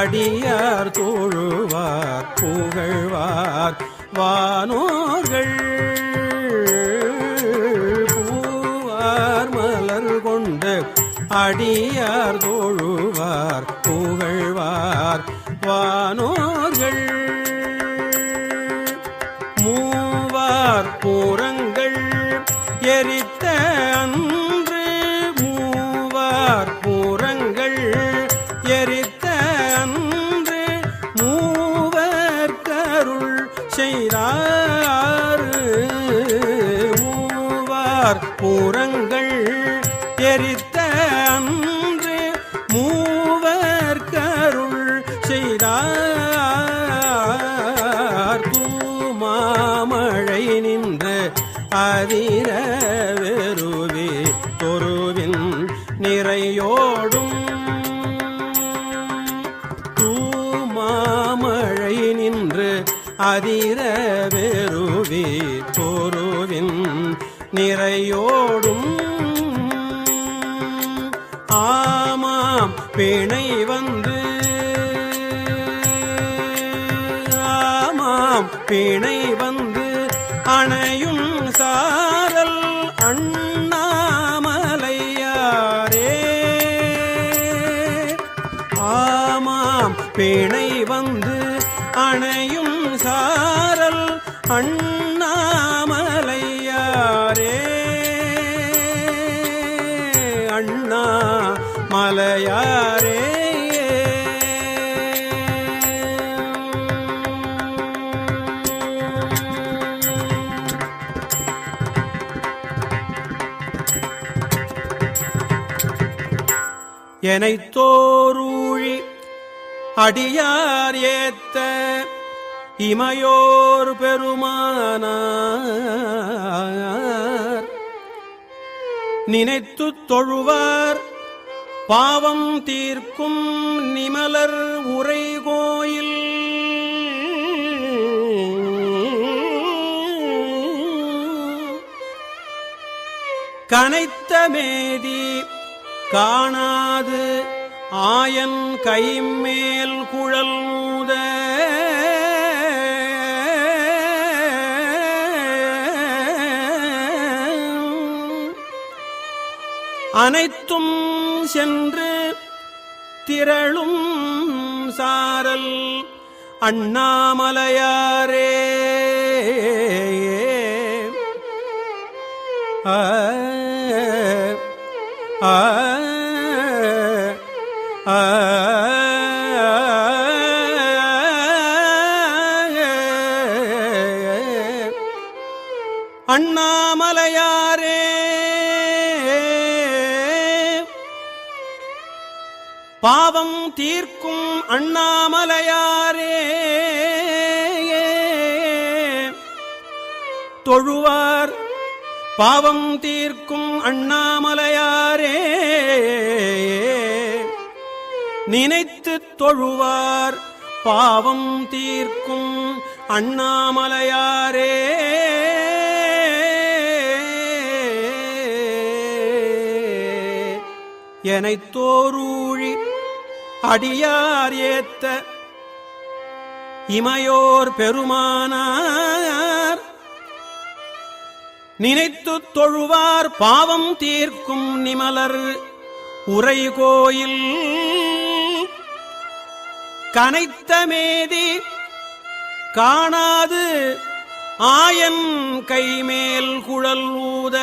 அடியார் தோழுவார் புகழ்வார் வானோர்கள். பூவார் மலர் கொண்டு அடியார் தோழுவார் புகழ்வார் வானோர்கள். மூவார் பூரங்கள் எரித்த கற்பூரங்கள் எரித்த அன்று மூவர் கருள் செய்தார். தூமாமழை நின்று அதிர வெறுவே தொருவின் நிறையோடும். தூமாமழை நின்று அதிர வெறுவே நிறையோடும் ஆமாம் பிணை வந்து ஆமாம் பிணை வந்து மலையாரே எனைத் தோரூழி அடியார் ஏத்த இமையோர் பெருமானார். நினைத்து தொழுவார் பாவம் தீர்க்கும் நிமலர் உரை கோயில் கனைத்த மேதி காணாது ஆயன் கைமேல் குழல் முதல் அனைத்தும் சென்று திரளும் சாரல் அண்ணாமலையாரே ஆ ஆ பாவம் தீர்க்கும் அண்ணாமலையாரே. தொழுவார். பாவம் தீர்க்கும் அண்ணாமலையாரே. நினைத்து தொழுவார். பாவம் தீர்க்கும் அண்ணாமலையாரே. எனத்தோரூர் அடியார் ஏத்த இமையோர் பெருமானார். நினைத்துத் தொழுவார் பாவம் தீர்க்கும் நிமலர் உரை கோயில் கனைத்த மேதி காணாது ஆயன் கைமேல் குழல் ஊத.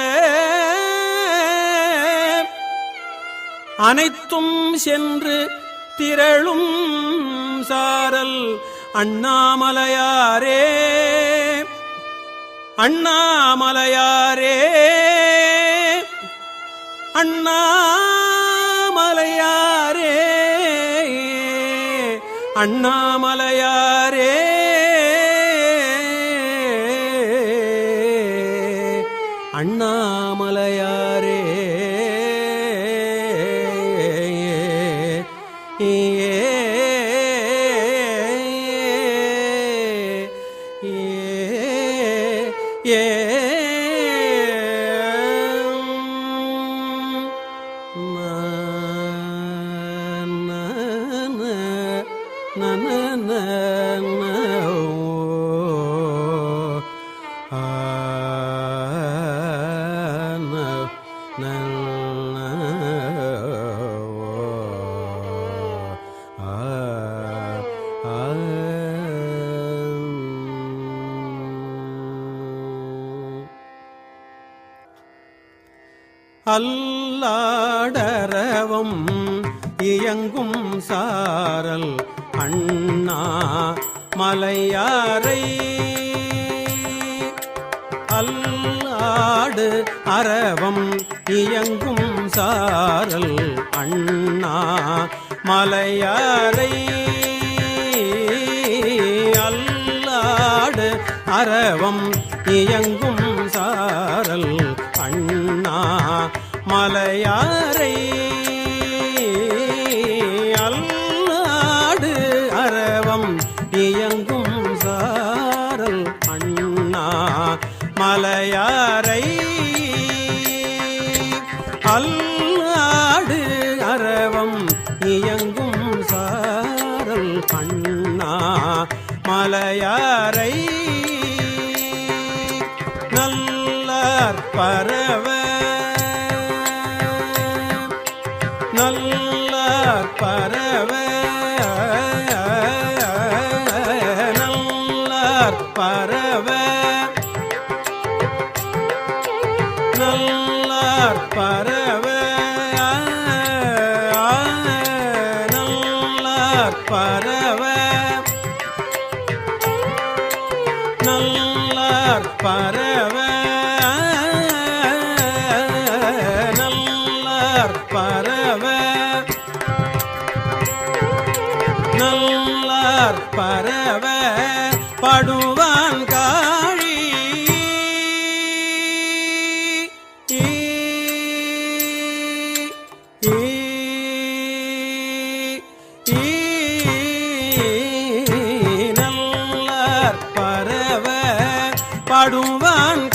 அனைத்தும் சென்று திரளும் சாரல் அண்ணாமலையாரே. அண்ணாமலையாரே. அண்ணாமலையாரே. அண்ணாமலையாரே. அண்ணா ஏ அல்லாடரவம் இயங்கும் சாரல் அண்ணா மலையாரை. அல்லாடு அரவம் இயங்கும் சாரல் அண்ணா மலையாரை. அல்லாடு அரவம் இயங்கும் சாரல் அண்ணா மலையாரை அல்லாடு அரவம் இயங்கும் சாரல் அண்ணா. மலையாரை அல்லாடு அரவம் இயங்கும் சாரல் அண்ணா. மலையாரை நல்லார் பரவ பரவ நல்லார் பரவ நல்லார் பரவ நல்லார் பரவ நல்லார் பரவ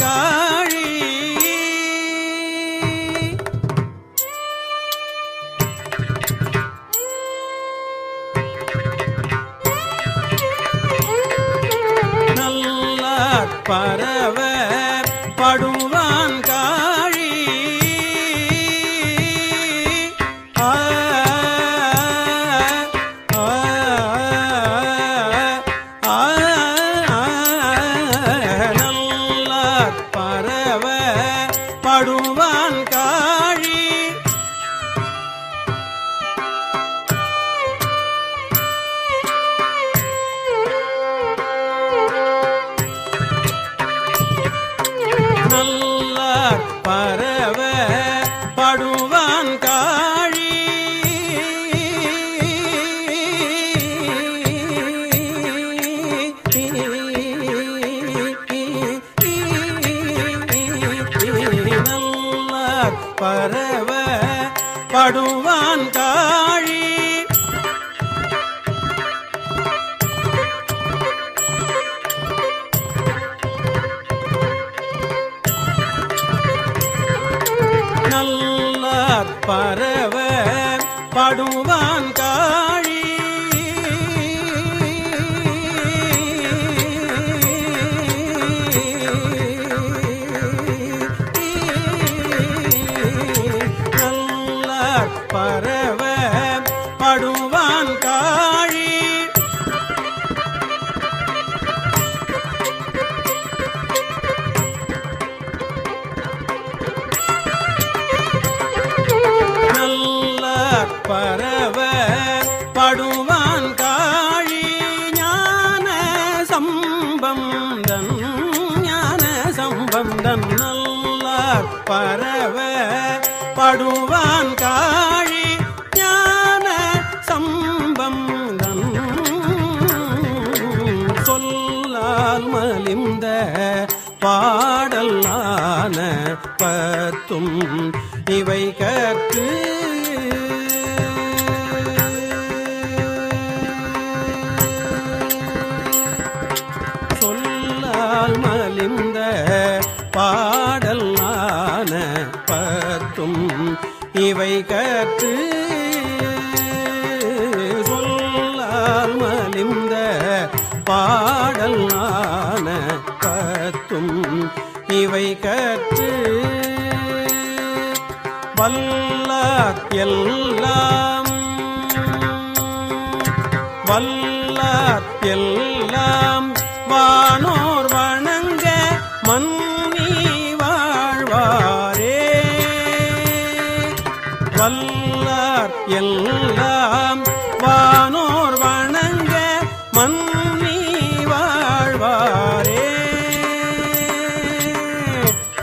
காழி. நல்ல பரவ படுவ படுவான் காழி பதிந்த பாடலான பத்தும் இவை கற்று சொல்லால் மலிந்த பாடலான பத்தும் இவை கற்று பாடல் இவை கற்று வல்லார் எல்லாம் வல்லார் எல்லாம் வானோர்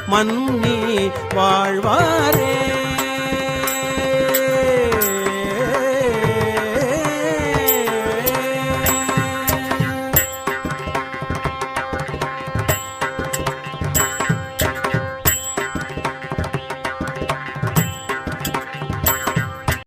மன்னி வாழ்வாரே.